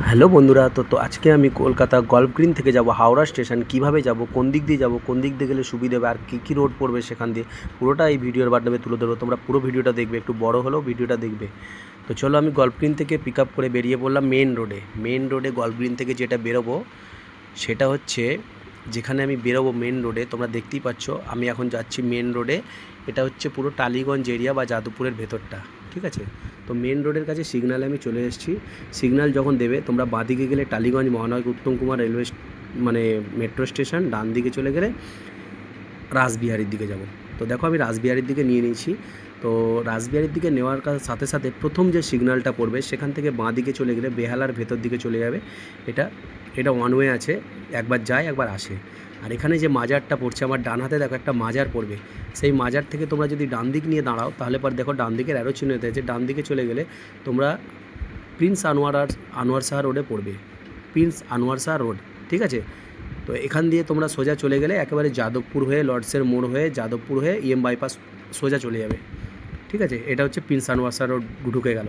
Hello বন্ধুরা, তো তো আজকে আমি কলকাতা গল্ফ গ্রিন থেকে যাব, হাওড়া স্টেশন। কীভাবে যাব, কোন দিক দিয়ে যাব, কোন দিক দিয়ে গেলে সুবিধা হবে, আর কী কী রোড পড়বে সেখান দিয়ে, পুরোটা এই ভিডিওর মাধ্যমে তুলে ধরবো। তোমরা পুরো ভিডিওটা দেখবে, একটু বড় হলেও ভিডিওটা দেখবে। তো চলো আমি গল্ফ গ্রিন থেকে পিক আপ করে বেরিয়ে পড়লাম মেন রোডে মেন রোডে গল্ফ গ্রিন থেকে যেটা বেরোবো, সেটা হচ্ছে যেখানে আমি বেরোবো মেন রোডে তোমরা দেখতেই পাচ্ছ, আমি এখন যাচ্ছি মেন রোডে এটা হচ্ছে পুরো টালিগঞ্জ এরিয়া বা যাদবপুরের ভেতরটা, ঠিক আছে? তো মেন রোডের কাছে সিগনালে আমি চলে এসেছি। সিগনাল যখন দেবে, তোমরা বাঁদিকে গেলে টালিগঞ্জ, মহানগর, উত্তম কুমার রেলওয়ে মানে মেট্রো স্টেশন ডান দিকে চলে গেলে রাসবিহারির দিকে যাব। তো দেখো আমি রাসবিহারির দিকে নিয়ে নিয়েছি। তো রাসবিহারির দিকে নেওয়ার সাথে সাথে প্রথম যে সিগন্যালটা পড়বে, সেখান থেকে বাঁ দিকে চলে গেলে বেহালার ভেতর দিকে চলে যাবে। এটা এটা ওয়ান ওয়ে আছে, একবার যায়, একবার আসে। আর এখানে যে মাজারটা পড়ছে, আমার ডান হাতে দেখো একটা মাজার পড়বে। সেই মাজার থেকে তোমরা যদি ডান দিক নিয়ে দাঁড়াও, তাহলে পর দেখো ডান দিকের অ্যারো চিহ্ন আছে ডান দিকে চলে গেলে তোমরা প্রিন্স আনোয়ার আর আনোয়ার শাহ রোডে পড়বে। প্রিন্স আনোয়ার শাহ রোড ঠিক আছে? তো এখান দিয়ে তোমরা সোজা চলে গেলে একেবারে যাদবপুর হয়ে লর্ডসের মোড় হয়ে, যাদবপুর হয়ে ইএম বাইপাস সোজা চলে যাবে। ঠিক আছে? এটা হচ্ছে প্রিন্স আনোয়ার রোড ঢুকে গেল।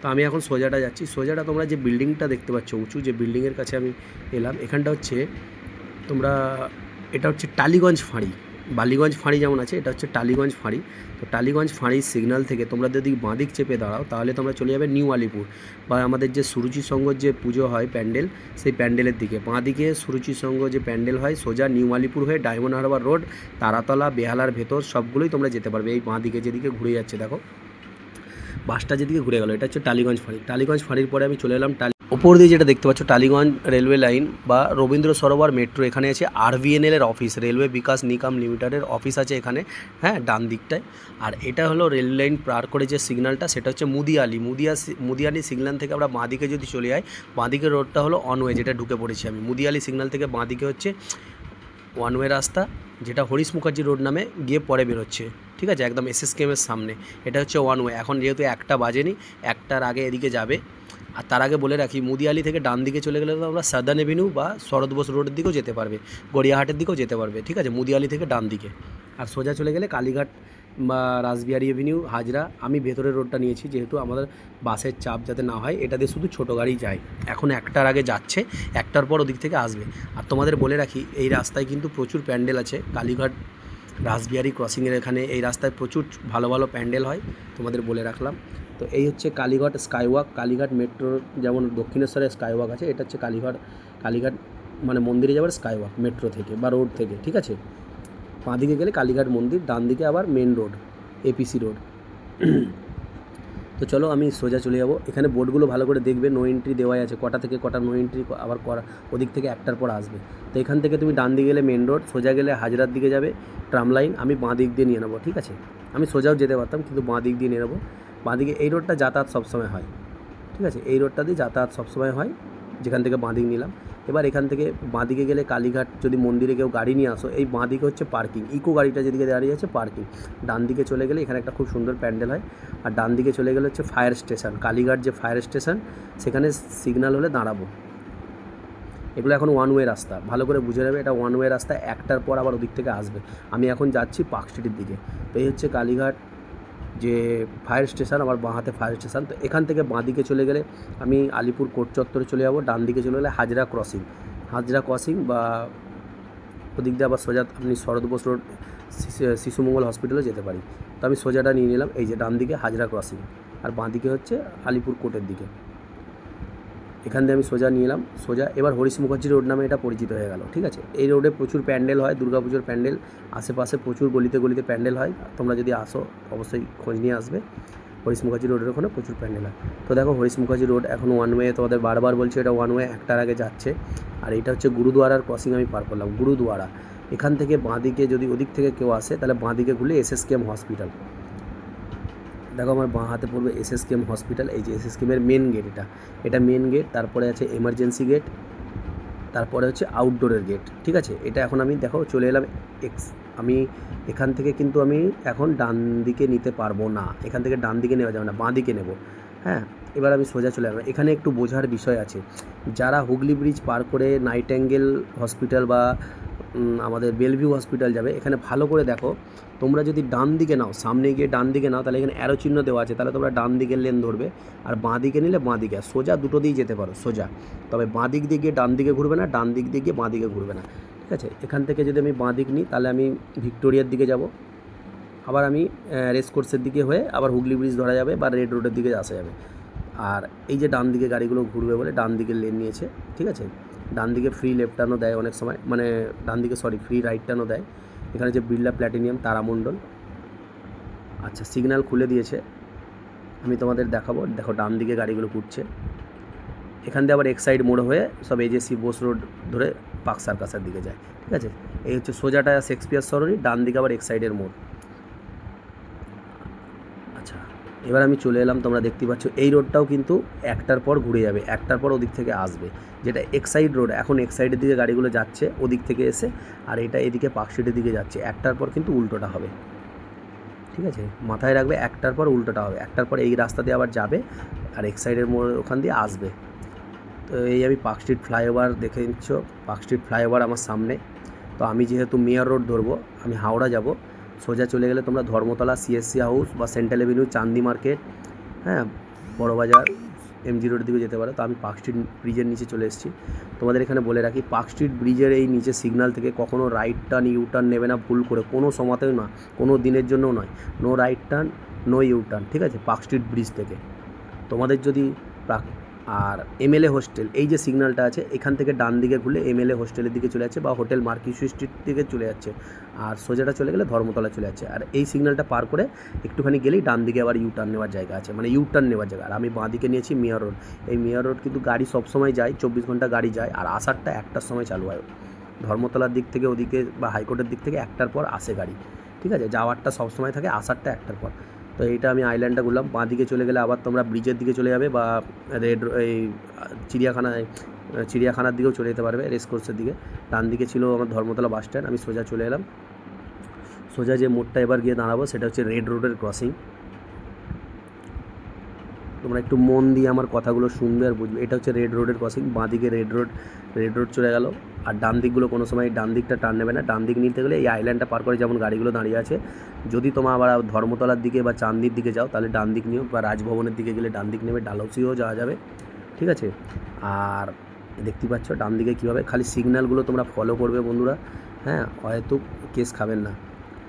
তো আমি এখন সোজাটা যাচ্ছি। সোজাটা তোমরা যে বিল্ডিংটা দেখতে পাচ্ছ, উঁচু যে বিল্ডিংয়ের কাছে আমি এলাম, এখানটা হচ্ছে তোমরা, এটা হচ্ছে টালিগঞ্জ ফাঁড়ি। বালিগঞ্জ ফাঁড়ি যেমন আছে, এটা হচ্ছে টালিগঞ্জ ফাঁড়ি। তো টালিগঞ্জ ফাঁড়ির সিগন্যাল থেকে তোমরা যদি বাঁদিক চেপে দাঁড়াও, তাহলে তোমরা চলে যাবে নিউ আলিপুর বা আমাদের যে সুরুচি সংঘ যে পুজো হয় প্যান্ডেল, সেই প্যান্ডেলের দিকে। বাঁদিকে সুরুচি সংঘ যে প্যান্ডেল হয়, সোজা নিউ আলিপুর হয়ে ডায়মন্ড হারবার রোড, তারাতলা, বেহালার ভেতর, সবগুলোই তোমরা যেতে পারবে। এই বাঁদিকে যেদিকে ঘুরে যাচ্ছে, দেখো। বাসটা যেদিকে ঘুরে গেল, এটা হচ্ছে টালিগঞ্জ ফাঁড়ি। টালিগঞ্জ ফাঁড়ির পরে আমি চলে এলাম টালি ওপর দিয়ে যেটা দেখতে পাচ্ছ, টালিগঞ্জ রেলওয়ে লাইন বা রবীন্দ্র সরোবর মেট্রো, এখানে আছে আরভিএনএল এর অফিস রেলওয়ে বিকাশ নিগম লিমিটেডের অফিস আছে এখানে হ্যাঁ ডান দিকটায়। আর এটা হলো রেল লাইন পার করে যে সিগন্যালটা সেটা হচ্ছে মুদিয়ালি। মুদিয়া মুদিয়ালি সিগন্যাল থেকে আমরা বাঁদিকে যদি চলে যাই বাঁদিকের রোডটা হলো অনওয়ে যেটা ঢুকে পড়েছি আমি। মুদিয়ালি সিগন্যাল থেকে বাঁদিকে হচ্ছে ওয়ান ওয়ে রাস্তা, যেটা হরিশ মুখার্জি রোড নামে গিয়ে পরে বেরোচ্ছে। ঠিক আছে? একদম এসএসকেএমের সামনে। এটা হচ্ছে ওয়ান ওয়ে এখন যেহেতু একটা বাজেনি, একটার আগে এদিকে যাবে। আর তার আগে বলে রাখি মুদিয়ালি থেকে ডান দিকে চলে গেলে তো আমরা সাদান এভিনিউ বা শরৎ বোস রোডের দিকেও যেতে পারবে। গড়িয়াহাটের দিকেও যেতে পারবে। ঠিক আছে? মুদিয়ালি থেকে ডান দিকে। আর সোজা চলে গেলে কালীঘাট বা রাসবিহারি এভিনিউ, হাজরা। আমি ভেতরের রোডটা নিয়েছি যেহেতু আমাদের বাসের চাপ যাতে না হয়, এটা দিয়ে শুধু ছোটো গাড়ি যায়। এখন একটার আগে যাচ্ছে, একটার পর ওদিক থেকে আসবে। আর তোমাদের বলে রাখি, এই রাস্তায় কিন্তু প্রচুর প্যান্ডেল আছে। কালীঘাট রাসবিহারি ক্রসিংয়ের এখানে এই রাস্তায় প্রচুর ভালো ভালো প্যান্ডেল হয়, তোমাদের বলে রাখলাম। তো এই হচ্ছে কালীঘাট স্কাইওয়াক, কালীঘাট মেট্রোর যেমন দক্ষিণেশ্বরের স্কাইওয়াক আছে, এটা হচ্ছে কালীঘাট কালীঘাট মানে মন্দিরে যাওয়ার স্কাইওয়াক মেট্রো থেকে বা রোড থেকে, ঠিক আছে? বাঁ দিকে গেলে কালীঘাট মন্দির ডান দিকে আবার মেন রোড এপিসি রোড। তো চলো আমি সোজা চলে যাব। এখানে বোর্ডগুলো ভালো করে দেখবে নো এন্ট্রি দেওয়াই আছে। কটা থেকে কটা নো এন্ট্রি আবার করা, ওদিক থেকে একটার পর আসবে। তো এখান থেকে তুমি ডান দিকে গেলে মেন রোড সোজা গেলে হাজরার দিকে যাবে ট্রাম লাইন আমি বাঁ দিক দিয়ে নিয়ে নেব, ঠিক আছে? আমি সোজাও যেতে পারতাম, কিন্তু বাঁ দিক দিয়ে নিয়ে নেব। বাঁ দিকে এই রোডটা যাতায়াত সবসময় হয়, ঠিক আছে? এই রোডটা দিয়ে যাতায়াত সবসময় হয়, যেখান থেকে বাঁ দিক নিলাম। এবার এখান থেকে বাঁ দিকে গেলে কালীঘাট যদি মন্দিরে কেউ গাড়ি নিয়ে আসো, এই বাঁ দিকে হচ্ছে পার্কিং ইকো গাড়িটা যেদিকে দাঁড়িয়ে আছে পার্কিং ডান দিকে চলে গেলে এখানে একটা খুব সুন্দর প্যান্ডেল হয়, আর ডান দিকে চলে গেলে হচ্ছে ফায়ার স্টেশন কালীঘাট যে ফায়ার স্টেশন সেখানে সিগনাল হলে দাঁড়াবো। এগুলো এখন ওয়ান ওয়ে রাস্তা, ভালো করে বুঝে নেবে, এটা ওয়ান ওয়ে রাস্তা, একটার পর আবার ওদিক থেকে আসবে। আমি এখন যাচ্ছি পার্ক স্ট্রিটের দিকে। তো এই হচ্ছে কালীঘাট যে ফায়ার স্টেশন আমার বাঁ হাতে ফায়ার স্টেশন তো এখান থেকে বাঁ দিকে চলে গেলে আমি আলিপুর কোর্ট চত্বরে চলে যাব, ডান দিকে চলে গেলে হাজরা ক্রসিং হাজরা ক্রসিং বা ওদিক দিয়ে আবার সোজা আপনি শরৎ বোস রোড শিশুমঙ্গল হসপিটালে যেতে পারি। তো আমি সোজাটা নিয়ে নিলাম, এই যে ডান দিকে হাজরা ক্রসিং আর বাঁ দিকে হচ্ছে আলিপুর কোর্টের দিকে। এখান দিয়ে আমি সোজা নিয়ে এলাম। সোজা এবার হরিশ মুখার্জি রোড নামে এটা পরিচিত হয়ে গেল, ঠিক আছে? এই রোডে প্রচুর প্যান্ডেল হয় দুর্গাপুজোর প্যান্ডেল। আশেপাশে প্রচুর গলিতে গলিতে প্যান্ডেল হয়। তোমরা যদি আসো, অবশ্যই খোঁজ নিয়ে আসবে। হরিশ মুখার্জি রোডের ওখানে প্রচুর প্যান্ডেল হয়। তো দেখো, হরিশ মুখার্জি রোড এখন ওয়ান ওয়ে তোমাদের বারবার বলছে এটা ওয়ান ওয়ে একটার আগে যাচ্ছে। আর এটা হচ্ছে গুরুদুয়ারার ক্রসিং আমি পার করলাম, গুরুদুয়ারা। এখান থেকে বাঁদিকে যদি ওদিক থেকে কেউ আসে, তাহলে বাঁদিকে ঘুরলে এসএসকেএম হসপিটাল দেখো আমার বাঁ হাতে পড়বে এস এস কেম হসপিটাল এই যে এসএসকেএমের মেন গেট এটা। এটা মেন গেট তারপরে আছে এমার্জেন্সি গেট তারপরে হচ্ছে আউটডোরের গেট ঠিক আছে? এটা এখন আমি দেখো চলে এলাম এক্স আমি এখান থেকে কিন্তু আমি এখন ডান দিকে নিতে পারব না। এখান থেকে ডান দিকে নেওয়া যাবে না, বাঁ দিকে নেব। হ্যাঁ এবার আমি সোজা চলে আসব। এখানে একটু বোঝার বিষয় আছে। যারা হুগলি ব্রিজ পার করে নাইট অ্যাঙ্গেল হসপিটাল বা আমাদের বেলভিউ হসপিটাল যাবে। এখানে ভালো করে দেখো, তোমরা যদি ডান দিকে নাও, সামনে গিয়ে ডান দিকে নাও, তাহলে এখানে অ্যারো চিহ্ন দেওয়া আছে, তাহলে তোমরা ডান দিকের লেন ধরবে। আর বাঁ দিকে নিলে বাঁ দিকে সোজা দুটো দিয়েই যেতে পারো, সোজা। তবে বাঁ দিক দিয়ে গিয়ে ডান দিকে ঘুরবে না, ডান দিক দিয়ে গিয়ে বাঁ দিকে ঘুরবে না। ঠিক আছে? এখান থেকে যদি আমি বাঁ দিক নিই, তাহলে আমি ভিক্টোরিয়ার দিকে যাব। আবার আমি রেস কোর্সের দিকে হয়ে আবার হুগলি ব্রিজ ধরা যাবে বা রেড রোডের দিকে আসা যাবে। আর এই যে ডান দিকে গাড়িগুলো ঘুরবে বলে ডান দিকে লেন নিয়েছে। ঠিক আছে? ডান দিকে ফ্রি লেফট দেয় অনেক সময় মানে ডান দিকে সরি ফ্রি রাইট টার্নও দেয়। এখানে যে বিড়লা প্ল্যাটিনিয়াম তারামণ্ডল আচ্ছা সিগন্যাল খুলে দিয়েছে। আমি তোমাদের দেখাবো। দেখো ডান দিকে গাড়িগুলো ঘুরছে। এখান দিয়ে আবার এক সাইড মোড় হয়ে সব এজেসি বোস রোড ধরে পাক সার্কাসের দিকে যায়। ঠিক আছে? এই হচ্ছে সোজাটা শেক্সপিয়ার সরণি ডান দিকে আবার এক সাইডের মোড় আচ্ছা এবার আমি চলে এলাম, তোমরা দেখতে পাচ্ছ, এই রোডটাও কিন্তু একটার পর ঘুরে যাবে, একটার পর ওদিক থেকে আসবে। যেটা এক্সাইড রোড এখন এক্সাইডের দিকে গাড়িগুলো যাচ্ছে, ওদিক থেকে এসে, আর এটা এদিকে পার্কশিটের দিকে যাচ্ছে, একটার পর কিন্তু উল্টোটা হবে। ঠিক আছে? মাথায় রাখবে, একটার পর উল্টোটা হবে, একটার পর এই রাস্তা দিয়ে আবার যাবে, আর এক্সাইডের মোড় ওখান দিয়ে আসবে। তো এই আমি পার্ক স্ট্রিট ফ্লাইওভার দেখে নিচ্ছ পার্ক স্ট্রিট ফ্লাইওভার আমার সামনে। তো আমি যেহেতু মেয়র রোড ধরবো, আমি হাওড়া যাব সোজা চলে গেলে তোমরা ধর্মতলা সিএসসি হাউস বা সেন্ট্রাল এভিনিউ চান্দি মার্কেট হ্যাঁ বড়বাজার এমজি রোডের দিকে যেতে পারো। তো আমি পার্ক স্ট্রিট ব্রিজের নিচে চলে এসেছি। তোমাদের এখানে বলে রাখি পার্ক স্ট্রিট ব্রিজের এই নিচে সিগন্যাল থেকে কখনো রাইট টার্ন ইউ টার্ন নেবে না ভুল করে। কোনো সময়তেও না, কোনো দিনের জন্যও নয়। No right turn no U turn ঠিক আছে? পার্ক স্ট্রিট ব্রিজ থেকে। তোমাদের যদি আর এমএলএ হোস্টেল এই যে সিগন্যালটা আছে, এখান থেকে ডান দিকে ঘুরলে এমএলএ হোস্টেলের দিকে চলে যাচ্ছে বা হোটেল মার্কিসু স্ট্রিট দিকে চলে যাচ্ছে। আর সোজাটা চলে গেলে ধর্মতলা চলে যাচ্ছে। আর এই সিগন্যালটা পার করে একটুখানি গেলেই ডান দিকে আবার ইউ টার্ন নেওয়ার জায়গা আছে। মানে ইউ টার্ন নেওয়ার জায়গা। আর আমি বাঁ দিকে নিয়েছি মেয়র রোড এই মেয়র রোড কিন্তু গাড়ি সবসময় যায়, চব্বিশ ঘণ্টা গাড়ি যায়, আর আসারটা একটার সময় চালু হয়। ধর্মতলার দিক থেকে ওদিকে বা হাইকোর্টের দিক থেকে একটার পর আসে গাড়ি। ঠিক আছে? যাওয়ারটা সবসময় থাকে আসারটা একটার পর। তো এইটা আমি আইল্যান্ডটা ঘুরলাম। বাঁ দিকে চলে গেলে আবার তোমরা ব্রিজের দিকে চলে যাবে বা রেড এই চিড়িয়াখানায় চিড়িয়াখানার দিকেও চলে যেতে পারবে রেস কোর্সের দিকে। ডান দিকে ছিল আমার ধর্মতলা বাস স্ট্যান্ড আমি সোজা চলে এলাম। সোজা যে মোড়টা এবার গিয়ে দাঁড়াবো, সেটা হচ্ছে রেড রোডের ক্রসিং তোমরা একটু মন দিয়ে আমার কথাগুলো শুনবে আর বুঝবে। এটা হচ্ছে রেড রোডের ক্রসিং বাঁ দিকে রেড রোড রেড রোড চলে গেল। আর ডান দিকগুলো কোনো সময় ডান দিকটা টান নেবে না। ডান দিক নিতে গেলে এই আইল্যান্ডটা পার করে যেমন গাড়িগুলো দাঁড়িয়ে আছে, যদি তোমার আবার ধর্মতলার দিকে বা চান্দির দিকে যাও, তাহলে ডান দিক নিও বা রাজভবনের দিকে গেলে ডান দিক নেবে ডালহৌসিও যাওয়া যাবে। ঠিক আছে? আর দেখতে পাচ্ছ ডান দিকে কীভাবে, খালি সিগন্যালগুলো তোমরা ফলো করবে বন্ধুরা। হ্যাঁ হয়তো কেস খাবেন না।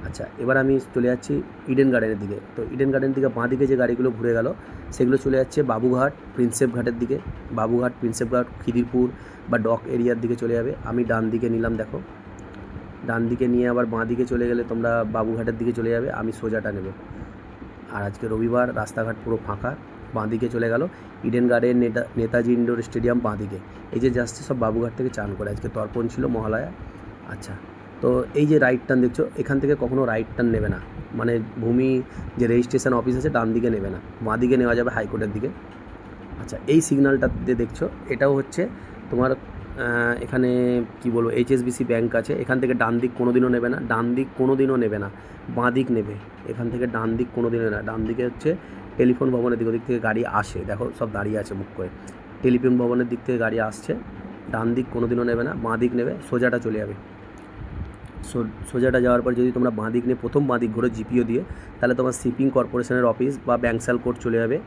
আচ্ছা এবার আমি চলে যাচ্ছি ইডেন গার্ডেনের দিকে। তো ইডেন গার্ডেন দিকে বাঁ দিকে যে গাড়িগুলো ঘুরে গেল, সেগুলো চলে যাচ্ছে বাবুঘাট প্রিন্সেপ ঘাটের দিকে। বাবুঘাট প্রিন্সেপ ঘাট, খিদিরপুর বা ডক এরিয়ার দিকে চলে যাবে। আমি ডান দিকে নিলাম, দেখো। ডান দিকে নিয়ে আবার বাঁ দিকে চলে গেলে তোমরা বাবুঘাটের দিকে চলে যাবে, আমি সোজাটা নেব। আর আজকে রবিবার, রাস্তাঘাট পুরো ফাঁকা, বাঁ দিকে চলে গেল ইডেন গার্ডেন নেতা, নেতাজি ইনডোর স্টেডিয়াম বাঁ দিকে। এই যে যাচ্ছে সব বাবুঘাট থেকে চান করে, আজকে তর্পণ ছিল মহালয়া। আচ্ছা তো এই যে রাইট টার্ন দেখছ, এখান থেকে কখনো রাইট টার্ন নেবে না। মানে ভূমি যে রেজিস্ট্রেশন অফিস আছে, ডান দিকে নেবে না। বাঁ দিকে নেওয়া যাবে হাইকোর্টের দিকে। আচ্ছা এই সিগন্যালটা দিয়ে দেখছ, এটাও হচ্ছে তোমার এখানে কি বলব এইচএসবিসি ব্যাংক আছে। এখান থেকে ডান দিক কোনো দিনও নেবে না। ডান দিক কোনো দিনও নেবে না। বাঁ দিক নেবে। এখান থেকে ডান দিক কোনো দিনও না। ডান দিকে হচ্ছে টেলিফোন ভবনের দিক, ওদিক থেকে গাড়ি আসে। দেখো, সব দাঁড়িয়ে আছে মুখ করে। টেলিফোন ভবনের দিক থেকে গাড়ি আসছে। ডান দিক কোনো দিনও নেবে না। বাঁ দিক নেবে। সোজাটা চলে যাবে। সোজাটা যাওয়ার পর যদি তোমরা বাঁ দিক নিয়ে, প্রথম বাঁ দিক ঘুরে জিপিও দিয়ে, তাহলে তোমার শিপিং কর্পোরেশনের অফিস বা ব্যাংসাল কোর্ট চলে যাবে।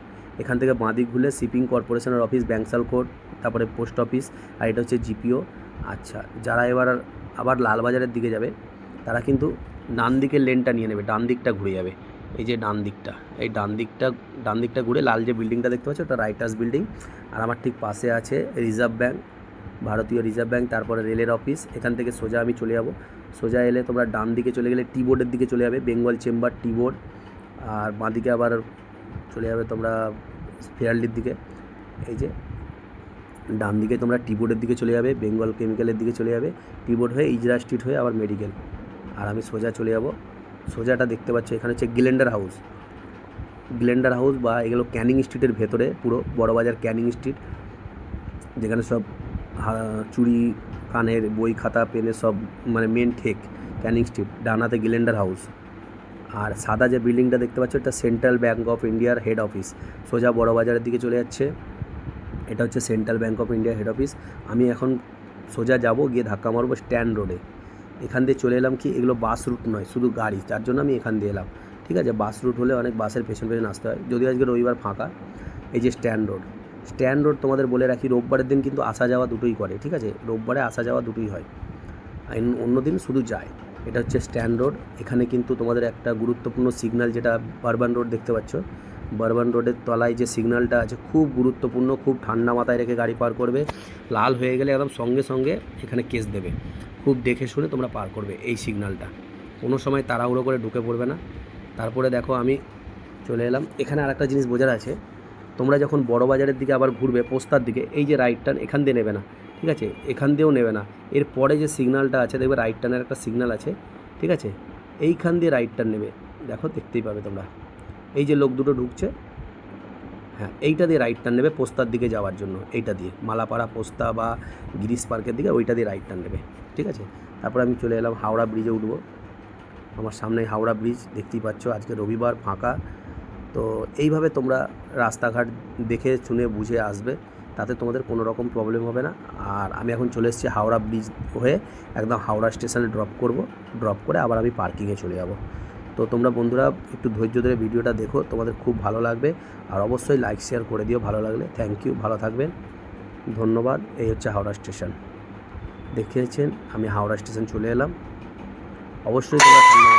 এখান থেকে বাঁ দিক ঘুরলে শিপিং কর্পোরেশনের অফিস ব্যাংসাল কোর্ট তারপরে পোস্ট অফিস, আর এটা হচ্ছে জিপিও। আচ্ছা যারা এবার আবার লালবাজারের দিকে যাবে, তারা কিন্তু ডান দিকের লেনটা নিয়ে নেবে, ডান দিকটা ঘুরে যাবে। এই যে ডান দিকটা, এই ডান দিকটা ডান দিকটা ঘুরে লাল যে বিল্ডিংটা দেখতে পাচ্ছ, ওটা রাইটার্স বিল্ডিং। আর আমার ঠিক পাশে আছে রিজার্ভ ব্যাঙ্ক ভারতীয় রিজার্ভ ব্যাঙ্ক, তারপরে রেলের অফিস, এখান থেকে সোজা আমি চলে যাব। সোজা এলে তোমরা ডান দিকে চলে গেলে টি বোর্ডের দিকে চলে যাবে, বেঙ্গল চেম্বার, টি বোর্ড, আর বাঁ দিকে আবার চলে যাবে তোমরা ফেয়ারলির দিকে। এই যে, ডান দিকে তোমরা টি বোর্ডের দিকে চলে যাবে, বেঙ্গল কেমিক্যালের দিকে চলে যাবে, টি বোর্ড হয়ে ইজরা স্ট্রিট হয়ে আবার মেডিকেল। আর আমি সোজা চলে যাব। সোজাটা দেখতে পাচ্ছ, এখানে হচ্ছে গ্লেন্ডার হাউস। গ্লেন্ডার হাউস বা এগুলো ক্যানিং স্ট্রিটের ভেতরে, পুরো বড়বাজার ক্যানিং স্ট্রিট, যেখানে সব চুড়ি, কানের, বই, খাতা পেনের সব মানে মেন ঠেক ক্যানিং স্ট্রিট ডানাতে গিলেন্ডার হাউস আর সাদা যে বিল্ডিংটা দেখতে পাচ্ছ, এটা সেন্ট্রাল ব্যাঙ্ক অফ ইন্ডিয়ার হেড অফিস সোজা বড়বাজারের দিকে চলে যাচ্ছে। এটা হচ্ছে সেন্ট্রাল ব্যাঙ্ক অফ ইন্ডিয়ার হেড অফিস আমি এখন সোজা যাব, গিয়ে ধাক্কা মারবো স্ট্যান্ড রোডে এখান দিয়ে চলে এলাম কি, এগুলো বাস রুট নয়, শুধু গাড়ি। যার জন্য আমি এখান দিয়ে এলাম। ঠিক আছে বাস রুট হলে অনেক বাসের পেছন পেছন আসতে হয়। যদি আজকে রবিবার ফাঁকা, এই যে স্ট্যান্ড রোড স্ট্যান্ড রোড তোমাদের বলে রাখি, রোববারের দিন কিন্তু আসা যাওয়া দুটোই করে, ঠিক আছে? রোববারে আসা যাওয়া দুটোই হয়। অন্য দিন শুধু যায়। এটা হচ্ছে স্ট্যান্ড রোড এখানে কিন্তু তোমাদের একটা গুরুত্বপূর্ণ সিগন্যাল যেটা বারবান রোড দেখতে পাচ্ছ। বারবান রোডের তলায় যে সিগন্যালটা আছে, খুব গুরুত্বপূর্ণ, খুব ঠান্ডা মাথায় রেখে গাড়ি পার করবে। লাল হয়ে গেলে একদম সঙ্গে সঙ্গে এখানে কেস দেবে। খুব দেখে শুনে তোমরা পার করবে এই সিগন্যালটা কোনো সময় তাড়াহুড়ো করে ঢুকে পড়বে না। তারপরে দেখো আমি চলে এলাম। এখানে আর একটা জিনিস বোঝার আছে। তোমরা যখন বড় বাজারের দিকে আবার ঘুরবে, পোস্তার দিকে, এই যে রাইট টার্ন এখান দিয়ে নেবে না, ঠিক আছে? এখান দিয়েও নেবে না। এর পরে যে সিগনালটা আছে, দেখবে রাইট টার্নের একটা সিগনাল আছে, ঠিক আছে? এইখান দিয়ে রাইট টার্ন নেবে। দেখো, দেখতেই পাবে তোমরা। এই যে লোক দুটো ঢুকছে হ্যাঁ এইটা দিয়ে রাইট টার্ন নেবে পোস্তার দিকে যাওয়ার জন্য, এইটা দিয়ে। মালাপাড়া পোস্তা বা গিরিশ পার্কের দিকে ওইটা দিয়ে রাইট টার্ন নেবে, ঠিক আছে? তারপর আমি চলে এলাম হাওড়া ব্রিজে উঠবো। আমার সামনে হাওড়া ব্রিজ দেখতেই পাচ্ছ, আজকে রবিবার, ফাঁকা। তো এইভাবে তোমরা রাস্তাঘাট দেখে, শুনে, বুঝে আসবে। তাতে তোমাদের কোনো রকম প্রবলেম হবে না। আর আমি এখন চলে এসেছি হাওড়া ব্রিজ হয়ে একদম হাওড়া স্টেশনে ড্রপ করব। ড্রপ করে আবার আমি পার্কিংয়ে চলে যাব। তো তোমরা বন্ধুরা একটু ধৈর্য ধরে ভিডিওটা দেখো, তোমাদের খুব ভালো লাগবে। আর অবশ্যই লাইক শেয়ার করে দিও ভালো লাগলে। থ্যাংক ইউ ভালো থাকবেন। ধন্যবাদ। এই হচ্ছে হাওড়া স্টেশন দেখেছেন আমি হাওড়া স্টেশন চলে এলাম। অবশ্যই তোমরা